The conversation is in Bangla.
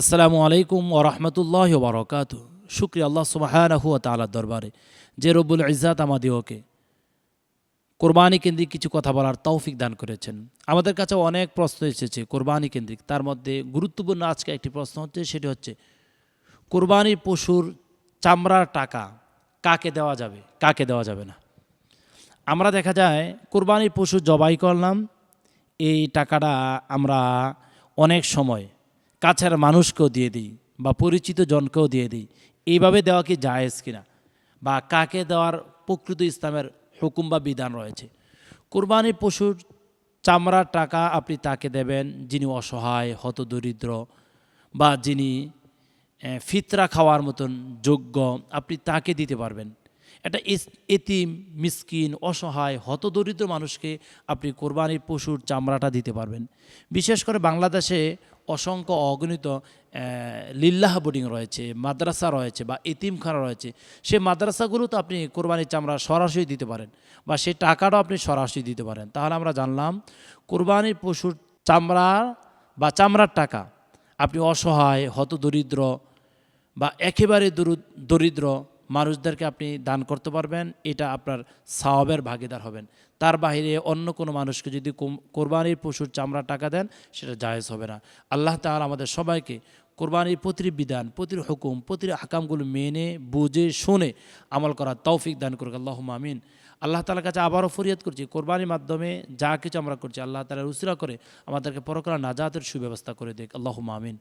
আসসালামু আলাইকুম ওরহমতুল্লাহ বরকাত শুক্রিয়া আল্লাহ সুবাহানহু তালার দরবারে। যে রব্বুল ইজাত আমাদিওকে কোরবানি কেন্দ্রিক কিছু কথা বলার তৌফিক দান করেছেন। আমাদের কাছে অনেক প্রশ্ন এসেছে কোরবানি কেন্দ্রিক। তার মধ্যে গুরুত্বপূর্ণ আজকে একটি প্রশ্ন হচ্ছে, সেটি হচ্ছে কোরবানির পশুর চামড়ার টাকা কাকে দেওয়া যাবে, কাকে দেওয়া যাবে না? আমরা দেখা যায়, কোরবানির পশু জবাই করলাম, এই টাকাটা আমরা অনেক সময় কাছের মানুষকেও দিয়ে দিই বা পরিচিত জনকেও দিয়ে দিই। এইভাবে দেওয়া কি জায়েজ কিনা? বা কাকে দেওয়ার প্রকৃত ইসলামের হুকুম বা বিধান রয়েছে? কোরবানির পশুর চামড়ার টাকা আপনি তাকে দেবেন যিনি অসহায়, হতদরিদ্র বা যিনি ফিতরা খাওয়ার মতন যোগ্য, আপনি তাকে দিতে পারবেন। ইস- এতিম, মিসকিন, অসহায়, হতদরিদ্র মানুষকে আপনি কোরবানির পশুর চামড়াটা দিতে পারবেন। বিশেষ করে বাংলাদেশে অসংখ্য অগণিত লিল্লাহ বোর্ডিং রয়েছে, মাদ্রাসা রয়েছে বা এতিমখানা রয়েছে, সে মাদ্রাসাগুলোতে আপনি কোরবানির চামড়া সরাসরি দিতে পারেন বা সেই টাকাটাও আপনি সরাসরি দিতে পারেন। তাহলে আমরা জানলাম, কোরবানির পশুর চামড়া বা চামড়ার টাকা, আপনি অসহায়, হতদরিদ্র বা একেবারে দরিদ্র মানুষদেরকে আপনি দান করতে পারবেন, এটা আপনার সাওয়াবের ভাগিদার হবেন। তার বাইরে অন্য কোনো মানুষকে যদি কোরবানির পশুর চামড়া টাকা দেন, সেটা জায়েজ হবে না। আল্লাহ তাআলা আমাদের সবাইকে কোরবানির প্রতিটি বিধান, প্রতিটি হুকুম, প্রতিটি হাকামগুলো মেনে, বুঝে, শুনে আমল করা তৌফিক দান করুক। আল্লাহ আমিন। আল্লাহ তালার কাছে আবারও ফরিয়াদ করছি, কোরবানির মাধ্যমে যা কিছু আমরা করছি, আল্লাহ তালা উসিরা করে আমাদেরকে পরকালা নাজাতের সুব্যবস্থা করে দেখ আল্লাহ আমিন।